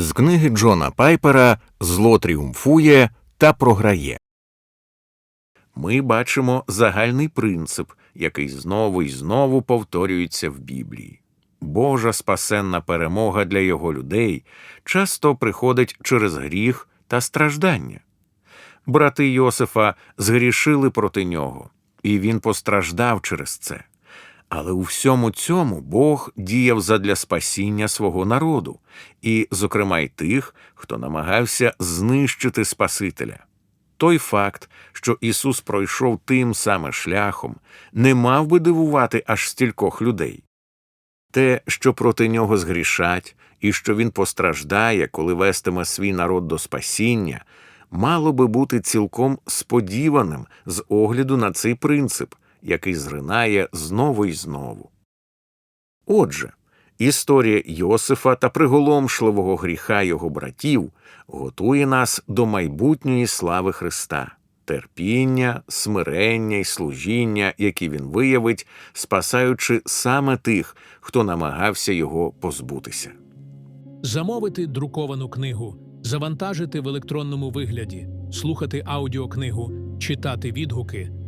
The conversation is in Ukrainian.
З книги Джона Пайпера Зло тріумфує та програє. Ми бачимо загальний принцип, який знову і знову повторюється в Біблії. Божа спасенна перемога для його людей часто приходить через гріх та страждання. Брати Йосифа згрішили проти нього, і він постраждав через це. Але у всьому цьому Бог діяв задля спасіння свого народу, і, зокрема, й тих, хто намагався знищити Спасителя. Той факт, що Ісус пройшов тим саме шляхом, не мав би дивувати аж стількох людей. Те, що проти нього згрішать, і що він постраждає, коли вестиме свій народ до спасіння, мало би бути цілком сподіваним з огляду на цей принцип, який зринає знову і знову. Отже, історія Йосифа та приголомшливого гріха його братів готує нас до майбутньої слави Христа, терпіння, смирення і служіння, які він виявить, спасаючи саме тих, хто намагався його позбутися. Замовити друковану книгу, завантажити в електронному вигляді, слухати аудіокнигу, читати відгуки